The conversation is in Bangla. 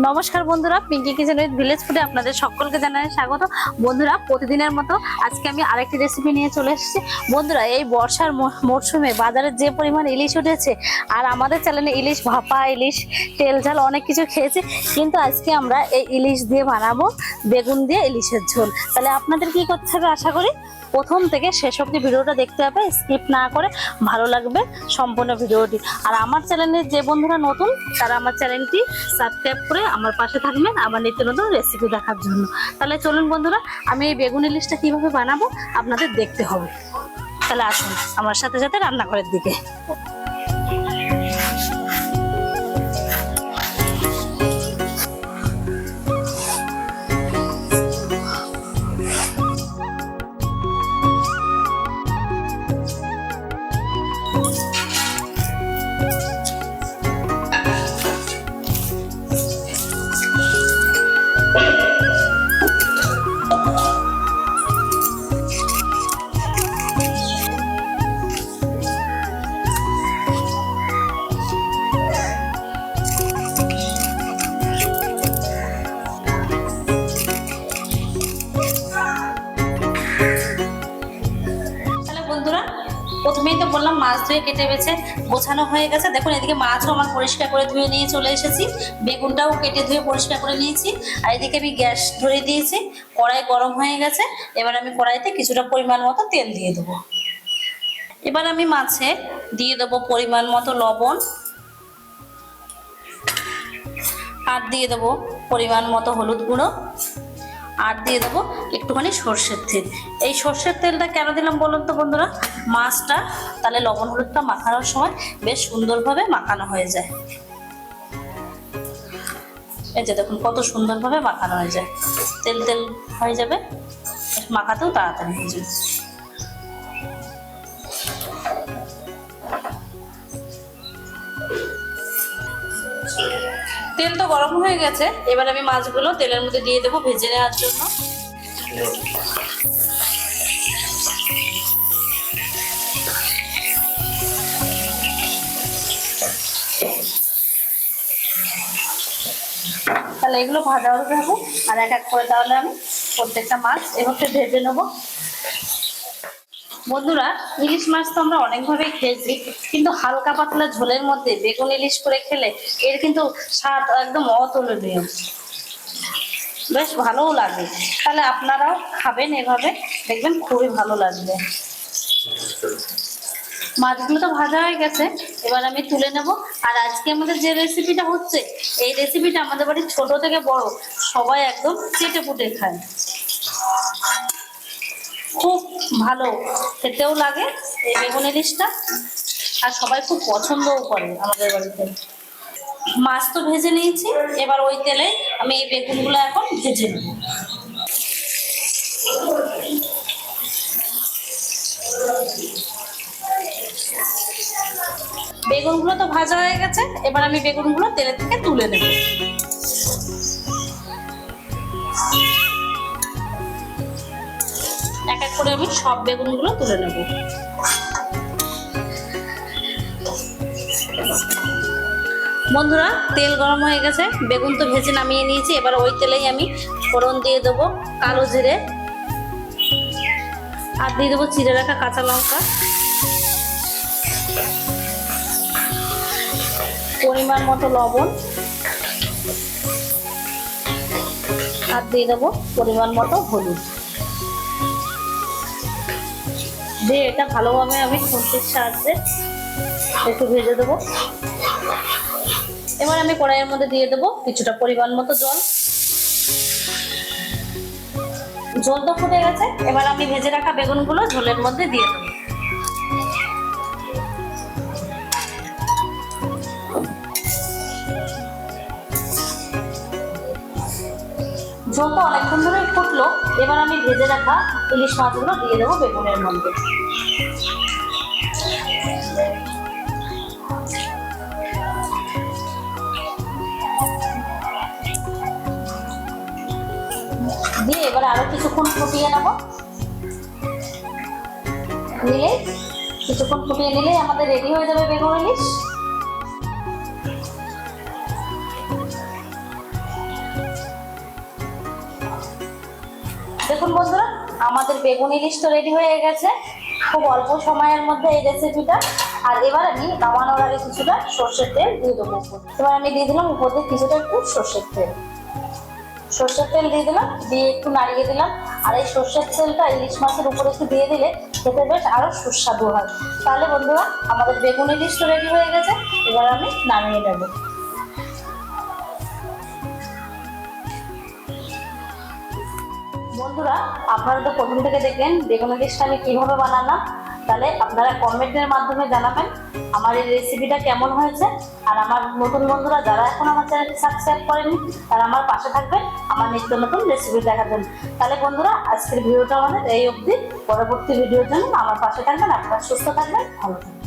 নমস্কার বন্ধুরা পিঙ্কি কিচেন উইথ ভিলেজ ফুডে আপনাদের সকলকে জানাই স্বাগত। বন্ধুরা, প্রতিদিনের মতো আজকে আমি আরেকটি রেসিপি নিয়ে চলে এসেছি। বন্ধুরা, এই বর্ষার মরশুমে বাজারে যে পরিমাণ ইলিশ উঠেছে, আর আমাদের চ্যানেলে ইলিশ ভাপা, ইলিশ তেল ঝাল অনেক কিছু খেয়েছি, কিন্তু আজকে আমরা এই ইলিশ দিয়ে বানাবো বেগুন দিয়ে ইলিশের ঝোল। তাহলে আপনাদের কি করতে হবে আশা করি? প্রথম থেকে শেষ অব্দি ভিডিওটা দেখতে হবে স্কিপ না করে ভালো লাগবে সম্পূর্ণ ভিডিওটি। আর আমার চ্যানেলের যে বন্ধুরা নতুন, তারা আমার চ্যানেলটি সাবস্ক্রাইব করে আমার পাশে থাকবেন আমার নিত্য নতুন রেসিপি দেখার জন্য। তাহলে চলুন বন্ধুরা, আমি এই বেগুনি লিস্টটা কীভাবে বানাবো আপনাদের দেখতে হবে। তাহলে আসুন আমার সাথে সাথে রান্নাঘরের দিকে। তো বললাম, মাছ ধুয়ে কেটে বেছে গোছানো হয়ে গেছে। দেখুন, এদিকে মাছও আমার পরিষ্কার করে ধুয়ে নিয়ে চলে এসেছি। বেগুনটাও কেটে ধুয়ে পরিষ্কার করে নিয়েছি। আর এদিকে আমি গ্যাস ধরে দিয়েছি। কড়াই গরম হয়ে গেছে। এবার আমি কড়াইতে কিছুটা পরিমাণ মতো তেল দিয়ে দেবো। এবার আমি মাছে দিয়ে দেবো পরিমাণ মতো লবণ। আর দিয়ে দেবো পরিমাণ মতো হলুদ গুঁড়ো। আর দিয়ে দেবো একটুখানি সর্ষের তেল। এই সর্ষের তেলটা কেন দিলাম বলুন তো বন্ধুরা? মাছটা, তাহলে লবণ হলুদটা মাখানোর সময় বেশ সুন্দরভাবে মাখানো হয়ে যায়। এই যে দেখুন, কত সুন্দরভাবে মাখানো হয়ে যায়। তেল তেল হয়ে যাবে মাখাতেও তাড়াতাড়ি হয়ে যাবে। তেল তো গরম হয়ে গেছে। এবার আমি মাছগুলো তেলের মধ্যে দিয়ে দেবো ভেজে নেওয়ার জন্য। তাহলে এগুলো ভাজা হবে আর এক এক করে তাহলে আমি প্রত্যেকটা মাছ এভাবে ভেজে নেব। বন্ধুরা, ইলিশ মাছ তো আমরা অনেকভাবেই খেয়েছি, কিন্তু হালকা পাতলা ঝোলের মধ্যে বেগুন ইলিশ করে খেলে এর কিন্তু স্বাদ একদম অতুলনীয়। বেশ ভালোও লাগে। তাহলে আপনারাও খাবেন এভাবে, দেখবেন খুবই ভালো লাগবে। মাছগুলো তো ভাজা হয়ে গেছে, এবার আমি তুলে নেব। আর আজকে আমাদের যে রেসিপিটা হচ্ছে, এই রেসিপিটা আমাদের বাড়ির ছোট থেকে বড়, সবাই একদম চেটে পুটে খায়। খুব ভালো। খেতেও লাগে এই বেগুন ইলিশটা আর সবাই খুব পছন্দও করে আমাদের বাড়িতে। মাছ তো ভেজে নিয়েছি, এবার ওই তেলে আমি এই বেগুনগুলো এখন ভেজে নেব। বেগুনগুলো তো ভাজা হয়ে গেছে, এবার আমি বেগুনগুলো তেলে থেকে তুলে নেব। করে আমি সব বেগুনগুলো তুলে নেব। বন্ধুরা, তেল গরম হয়ে গেছে। বেগুন তো ভেজে নামিয়ে নিয়েছি। এবার ওই তেলেই আমি ফোড়ন দিয়ে দেবো, কালো জিরে। আর দিয়ে দেবো চিড়ে রাখা কাঁচা লঙ্কা। পরিমাণ মতো লবণ। আর দিয়ে দেবো পরিমাণ মতো হলুদ। দিয়ে এটা ভালোভাবে আমি খুন্তির সাহায্যে একটু ভেজে দেবো। এবার আমি কড়াইয়ের মধ্যে দিয়ে দেবো কিছুটা পরিমাণ মতো জল। জল তো ফুটে গেছে, এবার আমি ভেজে রাখা বেগুনগুলো ঝোলের মধ্যে দিয়ে দেবো। ঝোল তো অনেকক্ষণ ধরে ফুটলো, এবার আমি ভেজে রাখা ইলিশ মাছগুলো দিয়ে দেবো বেগুনের মধ্যে। দিয়ে এবার আরও কিছুক্ষণ ফুটিয়ে নেব। নিলে কিছুক্ষণ ফুটিয়ে নিলেই আমাদের রেডি হয়ে যাবে বেগুন ইলিশ। দেখুন বন্ধুরা, আমাদের বেগুন তো রেডি হয়ে গেছে। খুব অল্প সময়ের মধ্যে এই রেসিপিটা আর এবার আমি নামানোর আগে কিছুটা সর্ষের তেল দিয়ে দেবো। এবার আমি দিয়ে দিলাম উপর দিয়ে কিছুটা একটু সর্ষের তেল। সর্ষের তেল দিয়ে দিলাম, দিয়ে একটু নাড়িয়ে দিলাম। আর এই সর্ষের তেলটা ইলিশ মাছের উপরে একটু দিয়ে দিলে খেতে বেশ আরও সুস্বাদু হয়। তাহলে বন্ধুরা, আমাদের বেগুন ইলিশ তো রেডি হয়ে গেছে। এবার আমি নামিয়ে নেব। বন্ধুরা, আপনারা তো প্রথম থেকে দেখলেন বেগুন ইলিশটা আমি কীভাবে বানালাম। তাহলে আপনারা কমেন্টের মাধ্যমে জানাবেন আমার এই রেসিপিটা কেমন হয়েছে। আর আমার নতুন বন্ধুরা যারা এখন আমার চ্যানেলটি সাবস্ক্রাইব করেনি, তারা আমার পাশে থাকবেন আমার নিত্য নতুন রেসিপি দেখার জন্য। তাহলে বন্ধুরা, আজকের ভিডিওটা আমাদের এই অবধি। পরবর্তী ভিডিওর জন্য আমার পাশে থাকবেন, আপনারা সুস্থ থাকবেন, ভালো থাকবেন।